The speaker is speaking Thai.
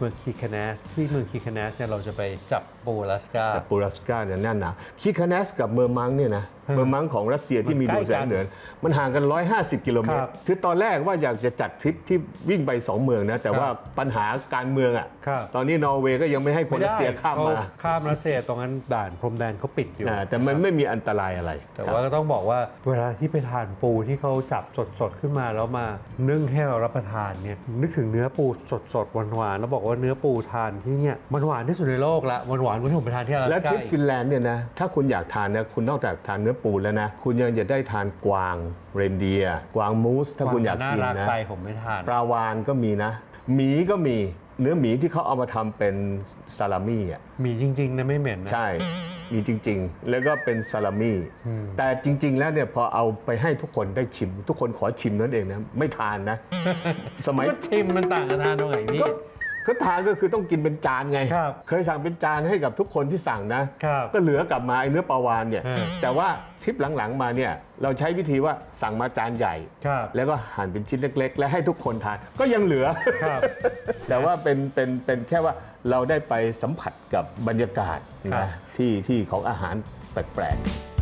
เมืองคีแคนสที่เมืองคีแคนสเนี่ยเราจะไปจับปูรัสกา แต่ปูรัสกาเนี่ยแน่นหนาคีคาเนสกับเมอร์มังเนี่ยนะ เมอร์มังของรัสเซียที่มีมันใกดล้วงแสกังนเหนือ มันห่างกัน 150 กิโลเมตครัรบคือตอนแรกว่าอยากจะจัดทริปที่วิ่งไป 2 เมืองนะ แต่ว่าปัญหาการเมืองอะครับตอนนี้นอร์เวย์ก็ยังไม่ให้คนรัสเซียข้ามมาเขข้ามรัสเซียตรงนั้นด่านพรมแดนเขาปิดอยู่อ่าแต่มันไม่มีอันตรายอะไร แต่ว่าก็ต้องบอกว่าเวลาที่ไปทานปูที่เขาจับสดๆขึ้นมาแล้วมานึ่งให้เรารับประทานเนี่ยนึกถึงเนื้อปูสดๆหวานๆแล้วบอกว่าเนื้อปูทานที่เนี่ยมันหวานที่สุดในโลกละมันหวานกว่าที่ผมไปทานที่อลาสและก้าทริปอีกฟินแลนด์เนี่ยนะถ้าคุณอยากทานนะคุณนอกจากทานเนื้อปูแล้วนะ คุณยังจะได้ทานกวางเรนเดียร์กวางมูส ถ้าคุณอยากน่ากินรักนะไปผมไม่ทานปลาวานก็มีนะหมีก็มีเนื้อหมีที่เขาเอามาทำเป็นซาลามี่อะมีจริงๆนะไม่เหม็นนะใช่มีจริง ๆ แล้วก็เป็นซาลามี่แต่จริง ๆ แล้วเนี่ยพอเอาไปให้ทุกคนได้ชิม ทุกคนขอชิมนั่นเองนะ ไม่ทานนะ สมัยก็ชิมมันต่างกันทานตรงไหนพี่ ก็ก็ทานก็คือต้องกินเป็นจานไง ครับเคยสั่งเป็นจานให้กับทุกคนที่สั่งนะ ครับก็เหลือกลับมาไอ้เนื้อปลาวานเนี่ยอืมแต่ว่าทริปหลังๆมาเนี่ยเราใช้วิธีว่าสั่งมาจานใหญ่ ครับ แล้วก็หั่นเป็นชิ้นเล็ก ๆ และให้ทุกคนทานก็ยังเหลือ ครับ แต่ว่าเป็นเป็นเป็นแค่ว่าเราได้ไปสัมผัสกับบรรยากาศครับนะที่ที่ของอาหารแปลกๆ